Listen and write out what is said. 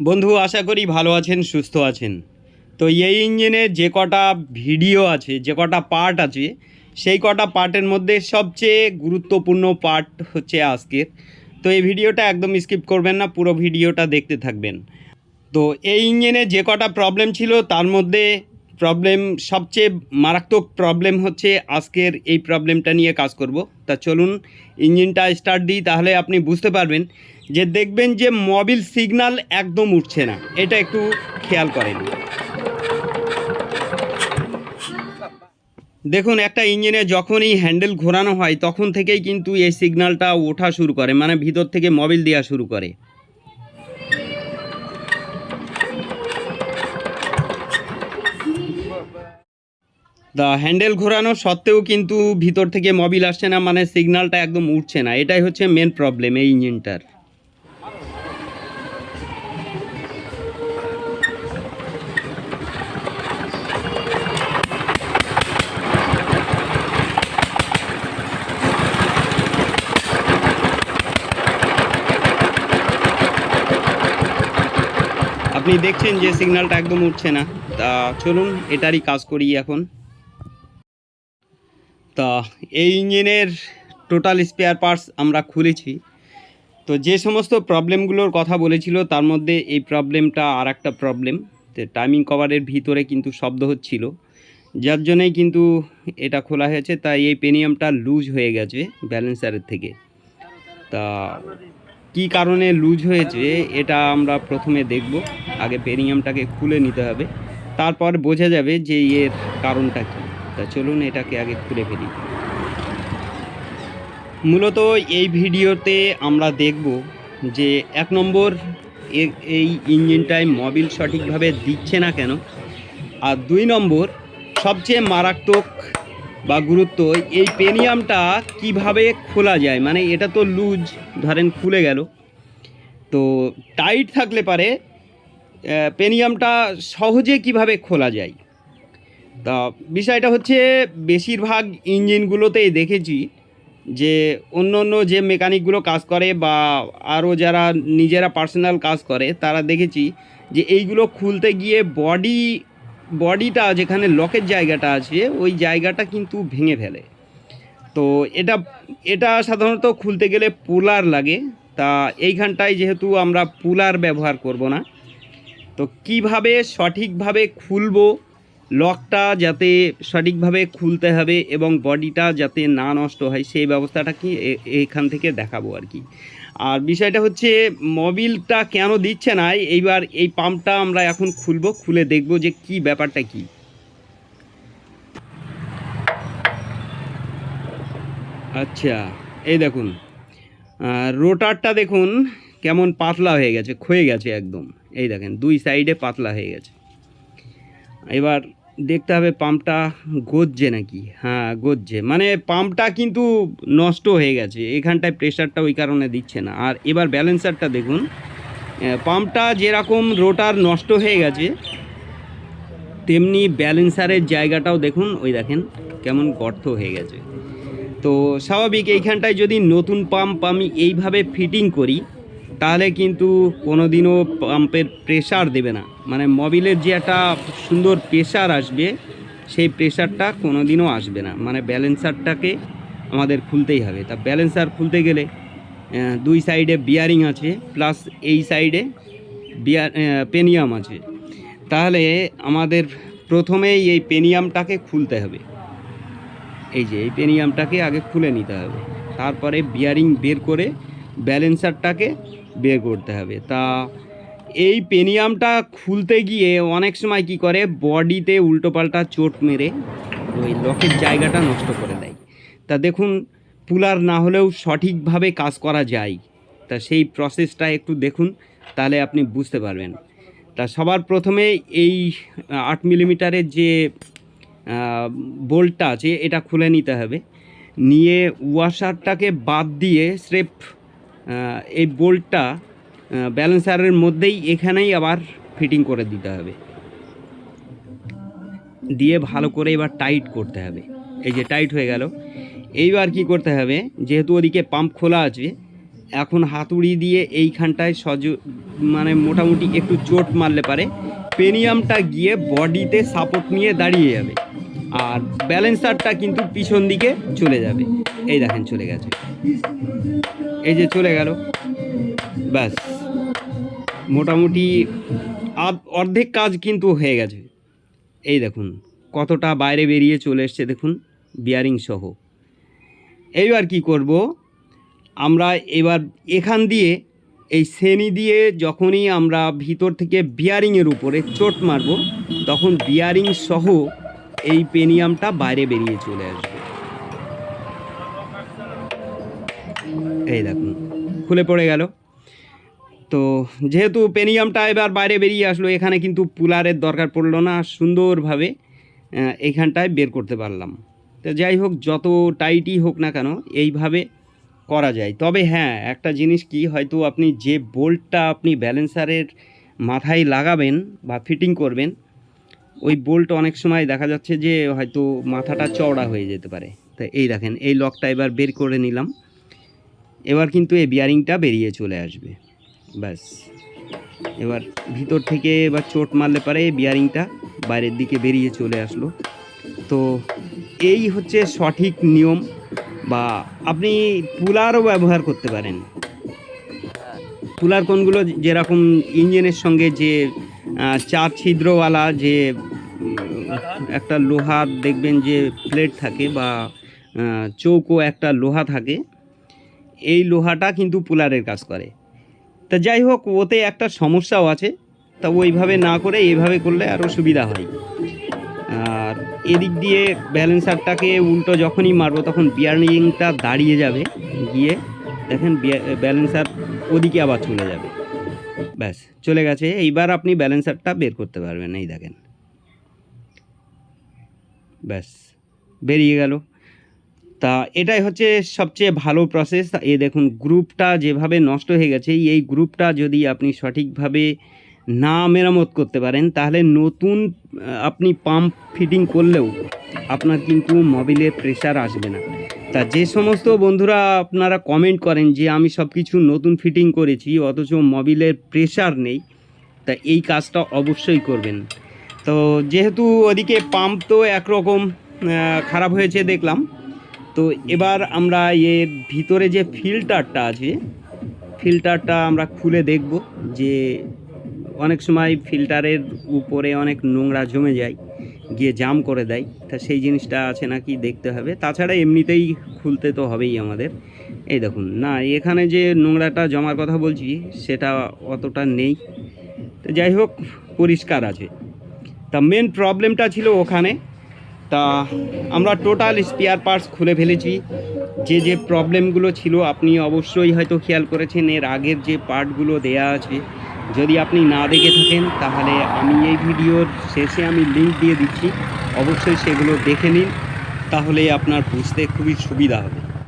বন্ধু, আশা করি ভালো আছেন, সুস্থ আছেন। তো এই ইঞ্জিনে যে কটা ভিডিও আছে, যে কটা পার্ট আছে, সেই কটা পার্টের মধ্যে সবচেয়ে গুরুত্বপূর্ণ পার্ট হচ্ছে আজকের। তো এই ভিডিওটা একদম স্কিপ করবেন না, পুরো ভিডিওটা দেখতে থাকবেন। তো এই ইঞ্জিনে যে কটা প্রবলেম ছিল, তার মধ্যে প্রবলেম সবচেয়ে মারাত্মক প্রবলেম হচ্ছে আজকের এই প্রবলেমটা নিয়ে কাজ করব। তা চলুন ইঞ্জিনটা স্টার্ট দিই, তাহলে আপনি বুঝতে পারবেন যে দেখবেন যে মোবিল সিগনাল একদম উঠছে না। এটা একটু খেয়াল করেন। দেখুন, একটা ইঞ্জিনে যখনই হ্যান্ডেল ঘোরানো হয়, তখন থেকেই কিন্তু এই সিগন্যালটা ওঠা শুরু করে মানে ভিতর থেকে মোবিল দেওয়া শুরু করে। দা, হ্যান্ডেল ঘোরানো সত্ত্বেও কিন্তু ভিতর থেকে মোবিল আসছে না মানে সিগন্যালটা একদম উঠছে না। এটাই হচ্ছে মেন প্রবলেম এই ইঞ্জিনটার। আপনি দেখছেন যে সিগন্যালটা একদম উঠছে না। তা চলুন, এটারই কাজ করি এখন। তা এই ইঞ্জিনের টোটাল স্পেয়ার পার্টস আমরা খুলেছি। তো যে সমস্ত প্রবলেমগুলোর কথা বলেছিল, তার মধ্যে এই প্রবলেমটা আর একটা প্রবলেম টাইমিং কভারের ভিতরে কিন্তু শব্দ হচ্ছিল। যার জন্যই কিন্তু এটা খোলা হয়েছে। তাই এই পেনিয়ামটা লুজ হয়ে গেছে ব্যালেন্সারের থেকে। তা কি কারণে লুজ হয়েছে এটা আমরা প্রথমে দেখব। আগে পেরিয়ামটাকে খুলে নিতে হবে। তারপর বোঝা যাবে যে এর কারণটা কী। তা চলুন এটাকে আগে খুলে ফেলি। মূলত এই ভিডিওতে আমরা দেখব যে এক নম্বর এই ইঞ্জিনটায় মোবিল সঠিকভাবে দিচ্ছে না কেন। আর দুই নম্বর সবচেয়ে মারাত্মক বা গুরুত্ব, এই পেনিয়ামটা কীভাবে খোলা যায়? মানে এটা তো লুজ, ধরেন খুলে গেল। তো টাইট থাকলে পারে পেনিয়ামটা সহজে কীভাবে খোলা যায়? তা বিষয়টা হচ্ছে, বেশিরভাগ ইঞ্জিনগুলোতেই দেখেছি যে অন্য অন্য যে মেকানিকগুলো কাজ করে বা আরও যারা নিজেরা পার্সোনাল কাজ করে, তারা দেখেছি যে এইগুলো খুলতে গিয়ে বডি বডিটা যেখানে লকের জায়গাটা আছে, ওই জায়গাটা কিন্তু ভেঙে ফেলে। তো এটা এটা সাধারণত খুলতে গেলে পুলার লাগে। তা এইখানটায় যেহেতু আমরা পুলার ব্যবহার করব না, তো কীভাবে সঠিকভাবে খুলবো লকটা যাতে সঠিকভাবে খুলতে হবে এবং বডিটা যাতে না নষ্ট হয়, সেই ব্যবস্থাটা কি এখান থেকে দেখাবো আর কি। আর বিষয়টা হচ্ছে, মোবিলটা কেন দিচ্ছে না? এইবার এই পাম্পটা আমরা এখন খুলবো, খুলে দেখব যে কি ব্যাপারটা কি। আচ্ছা এই দেখুন রোটারটা দেখুন, কেমন পাতলা হয়ে গেছে, ক্ষয়ে গেছে একদম। এই দেখেন, দুই সাইডে পাতলা হয়ে গেছে। এবার দেখতে হবে পাম্পটা গজছে নাকি? হ্যাঁ গজছে। মানে পাম্পটা কিন্তু নষ্ট হয়ে গেছে। এখানটায় প্রেশারটা ওই কারণে দিচ্ছে না। আর এবার ব্যালেন্সারটা দেখুন। পাম্পটা যেরকম রোটার নষ্ট হয়ে গেছে, তেমনি ব্যালেন্সারের জায়গাটাও দেখুন। ওই দেখেন কেমন গর্ত হয়ে গেছে। তো স্বাভাবিক এইখানটায় যদি নতুন পাম্প আমি এইভাবে ফিটিং করি তাহলে কিন্তু কোনো দিনও পাম্পের প্রেশার দেবে না। মানে মবিলের যে একটা সুন্দর প্রেশার আসবে, সেই প্রেশারটা কোনো দিনও আসবে না। মানে ব্যালেন্সারটাকে আমাদের খুলতেই হবে। তা ব্যালেন্সার খুলতে গেলে দুই সাইডে বিয়ারিং আছে প্লাস এই সাইডে বিয়ার পেনিয়াম আছে। তাহলে আমাদের প্রথমেই এই পেনিয়ামটাকে খুলতে হবে। এই যে, এই পেনিয়ামটাকে আগে খুলে নিতে হবে। তারপরে বিয়ারিং বের করে ব্যালেন্সারটাকে বের করতে হবে। তা এই পেনিয়ামটা খুলতে গিয়ে অনেক সময় কি করে, বডিতে উল্টোপাল্টা চোট মেরে ওই লকের জায়গাটা নষ্ট করে দেয়। তা দেখুন, পুলার না হলেও সঠিকভাবে কাজ করা যায়। তা সেই প্রসেসটা একটু দেখুন, তাহলে আপনি বুঝতে পারবেন। তা সবার প্রথমে এই আট মিলিমিটারের যে বোল্টটা আছে, এটা খুলে নিতে হবে। নিয়ে ওয়াশারটাকে বাদ দিয়ে স্রেফ এই বোল্টটা ব্যালেন্সারের মধ্যেই এখানেই আবার ফিটিং করে দিতে হবে। দিয়ে ভালো করে এবার টাইট করতে হবে। এই যে টাইট হয়ে গেল। এইবার কি করতে হবে? যেহেতু ওদিকে পাম্প খোলা আছে, এখন হাতুড়ি দিয়ে এইখানটায় সজ মানে মোটামুটি একটু চোট মারলে পারে। পেনিয়ামটা গিয়ে বডিতে সাপোর্ট নিয়ে দাঁড়িয়ে যাবে। আর ব্যালেন্সারটা কিন্তু পিছন দিকে চলে যাবে। এই দেখেন চলে গেছে। এই যে চলে গেল। ব্যাস। মোটামুটি অর্ধেক কাজ কিন্তু হয়ে গেছে। এই দেখুন, কতটা বাইরে বেরিয়ে চলে এসছে দেখুন বিয়ারিং সহ। এইবার কি করব? আমরা এবার এখান দিয়ে, এই শ্রেণি দিয়ে যখনই আমরা ভিতর থেকে বিয়ারিংয়ের উপরে চোট মারব, তখন বিয়ারিং সহ এই পেনিয়ামটা বাইরে বেরিয়ে চলে আসবে। এই দেখুন খুলে পড়ে গেল। তো যেহেতু পেনিয়ামটা এবার বাইরে বেরিয়ে আসলো, এখানে কিন্তু পুলারের দরকার পড়ল না, সুন্দরভাবে এইখানটায় বের করতে পারলাম। তো যাই হোক যত টাইটই হোক না কেন, এইভাবে করা যায়। তবে হ্যাঁ একটা জিনিস কি, হয়তো আপনি যে বোল্টটা আপনি ব্যালেন্সারের মাথায় লাগাবেন বা ফিটিং করবেন, ওই বোল্ট অনেক সময় দেখা যাচ্ছে যে হয়তো মাথাটা চওড়া হয়ে যেতে পারে। তা এই দেখেন, এই লকটা এবার বের করে নিলাম। এবার কিন্তু এই বিয়ারিংটা বেরিয়ে চলে আসবে। ব্যাস। এবার ভিতর থেকে এবার চোট মারলে পারে বিয়ারিংটা বাইরের দিকে বেরিয়ে চলে আসলো। তো এই হচ্ছে সঠিক নিয়ম বা আপনি পুলারও ব্যবহার করতে পারেন। পুলার কোনগুলো যেরকম ইঞ্জিনের সঙ্গে যে চার ছিদ্রওয়ালা যে একটা লোহার দেখবেন যে প্লেট থাকে বা চৌকো একটা লোহা থাকে। এই লোহাটা কিন্তু পুলারের কাজ করে। তা যাই হোক, ওতে একটা সমস্যাও আছে। তা ওইভাবে না করে এইভাবে করলে আরও সুবিধা হয়। আর এদিক দিয়ে ব্যালেন্সারটাকে উল্টো যখনই মারবো তখন বিয়ারিংটা দাঁড়িয়ে যাবে। গিয়ে দেখেন ব্যালেন্সার ওদিকে আবার চলে যাবে। ব্যাস, চলে গেছে। এইবার আপনি ব্যালেন্সারটা বের করতে পারবেন, এই দেখেন। ব্যাস, বেরিয়ে গেল। তা এটাই হচ্ছে সবচেয়ে ভালো প্রসেস এ দেখুন গ্রুপটা যেভাবে নষ্ট হয়ে গেছে, এই গ্রুপটা যদি আপনি সঠিকভাবে না মেরামত করতে পারেন, তাহলে নতুন আপনি পাম্প ফিটিং করলেও আপনার কিন্তু মোবিলের প্রেশার আসবে না। তা যে সমস্ত বন্ধুরা আপনারা কমেন্ট করেন যে, আমি সব কিছু নতুন ফিটিং করেছি, অথচ মোবিলের প্রেশার নেই, তা এই কাজটা অবশ্যই করবেন। তো যেহেতু ওদিকে পাম্প তো একরকম খারাপ হয়েছে দেখলাম তো এবার আমরা এর ভিতরে যে ফিল্টারটা আছে ফিল্টারটা আমরা খুলে দেখব যে অনেক সময় ফিল্টারের উপরে অনেক নোংরা জমে যায়, গিয়ে জাম করে দেয়। তা সেই জিনিসটা আছে নাকি দেখতে হবে। তাছাড়া এমনিতেই খুলতে তো হবেই আমাদের। এই দেখুন, না, এখানে যে নোংরাটা জমার কথা বলছি, সেটা অতটা নেই। তো যাই হোক, পরিষ্কার আছে। তা মেন প্রবলেমটা ছিল ওখানে। তা আমরা টোটাল স্পেয়ার পার্টস খুলে ফেলেছি। যে যে প্রবলেমগুলো ছিল, আপনি অবশ্যই হয়তো খেয়াল করেছেন, এর আগের যে পার্টগুলো দেয়া আছে, যদি আপনি না দেখে থাকেন, তাহলে আমি এই ভিডিওর শেষে আমি লিঙ্ক দিয়ে দিচ্ছি। অবশ্যই সেগুলো দেখে নিন, তাহলে আপনার বুঝতে খুবই সুবিধা হবে।